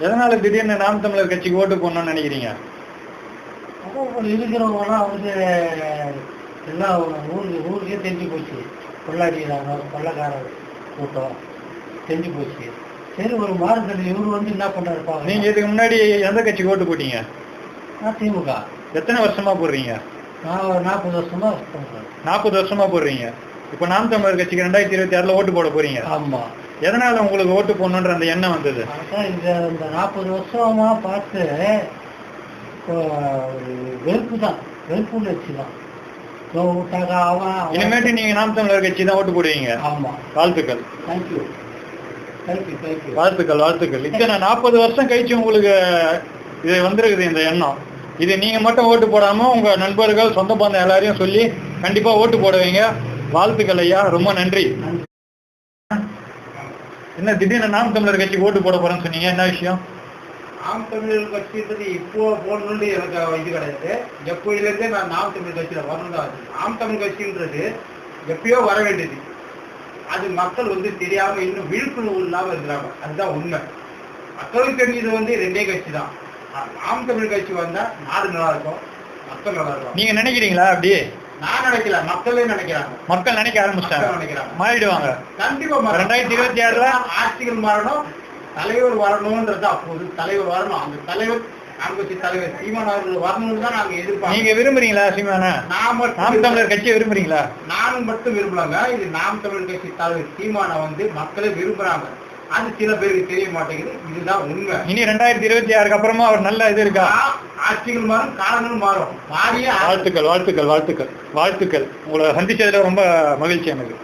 எதனால திடீர்னு நாம் தமிழர் கட்சிக்கு ஓட்டு போடணும்னு நினைக்கிறீங்க? இருக்கிறவங்கலாம் வந்து எல்லாம் ஊருக்கு ஊருக்கே தெரிஞ்சு போச்சு. கொள்ளாடிக்கிறாங்க கொள்ளக்காரர் கூட்டம் தெரிஞ்சு போச்சு. சரி ஒரு மாறுதல் இவர் வந்து என்ன பண்ணாரு பாருங்க. நீங்க இதுக்கு முன்னாடி எந்த கட்சிக்கு ஓட்டு போட்டீங்க? நான் திமுக. எத்தனை வருஷமா போடுறீங்க? நான் ஒரு நாற்பது வருஷமா நாற்பது வருஷமா போடுறீங்க. இப்போ நாம் தமிழர் கட்சிக்கு ரெண்டாயிரத்தி இருபத்தி ஆறுல ஓட்டு போட போறீங்க. ஆமா. எதனால உங்களுக்கு ஓட்டு போடணுன்ற அந்த எண்ணம் வந்தது? இந்த இந்த நாற்பது வருஷமா பார்த்து வெறுப்பு தான். வெறுப்பு உணர்ச்சி தான். இனிமேட்டு நீங்க நாம் தமிழர் கட்சி தான் ஓட்டு போடுவீங்க. ஆமா. வாழ்த்துக்கள். தேங்க்யூ வாழ்த்துக்கள் வாழ்த்துக்கள். இத்தனை நாற்பது வருஷம் கழிச்சு உங்களுக்கு இது வந்திருக்குது இந்த எண்ணம். இது நீங்க மட்டும் ஓட்டு போடாம உங்க நண்பர்கள் சொந்த பந்தம் எல்லாரையும் சொல்லி கண்டிப்பா ஓட்டு போடுவீங்க. வாழ்த்துக்கள் ஐயா ரொம்ப நன்றி. என்ன திடீர்னு நாம் தமிழர் கட்சிக்கு ஓட்டு போட போறேன்னு சொன்னீங்க என்ன விஷயம்? நாம் தமிழர் கட்சின்றது இப்போ போடணும்னு எனக்கு இது கிடையாது. எப்போயிலேருந்தே நான் நாம் தமிழ் கட்சியில் வரணும் தான் நாம் தமிழ் கட்சின்றது எப்பயோ வர வேண்டியது. அது மக்கள் வந்து தெரியாம இன்னும் விழிப்புணர்வு இல்லாம இருக்கிறாங்க. அதுதான் உண்மை. மக்களுக்கு தெரிஞ்சது வந்து ரெண்டே கட்சி தான். நாம் தமிழ் கட்சி வந்தா நாடு நல்லா இருக்கும் மக்கள் நல்லா இருக்கும். நீங்க நினைக்கிறீங்களா அப்படி? நான் நினைக்கல மக்களே நினைக்கிறாங்க. மக்கள் நினைக்க ஆரம்பிச்சிட்டாங்க. நினைக்கிறாங்க. மாறிடுவாங்க. கண்டிப்பா. ரெண்டாயிரத்தி இருபத்தி ஆறுல ஆட்சிகள் மாறணும் தலைவர் வரணும்ன்றது அப்போது தலைவர் வரணும். அந்த தலைவர் கட்சி தலைவர் சீமான் அவர்கள் வரணும்னு தான் நாங்க எதிர்பார்க்கிறோம். நீங்க விரும்புறீங்களா சீமானா? நான் நாம் தமிழர் கட்சியை விரும்புறீங்களா? நானும் மட்டும் விரும்பலாங்க. இது நாம் தமிழர் கட்சி தலைவர் சீமானை வந்து மக்களே விரும்புறாங்க. அது சில பேருக்கு தெரிய மாட்டேங்குது. இதுதான் உண்மை. இனி ரெண்டாயிரத்தி இருபத்தி ஆறுக்கு அப்புறமா ஒரு நல்ல இது இருக்கா? ஆட்சிகள் மாறும் காலங்கள் மாறும். மாறிய வாழ்த்துக்கள் வாழ்த்துக்கள் வாழ்த்துக்கள். வாழ்த்துக்கள். உங்களை சந்திச்சதுல ரொம்ப மகிழ்ச்சி எனக்கு.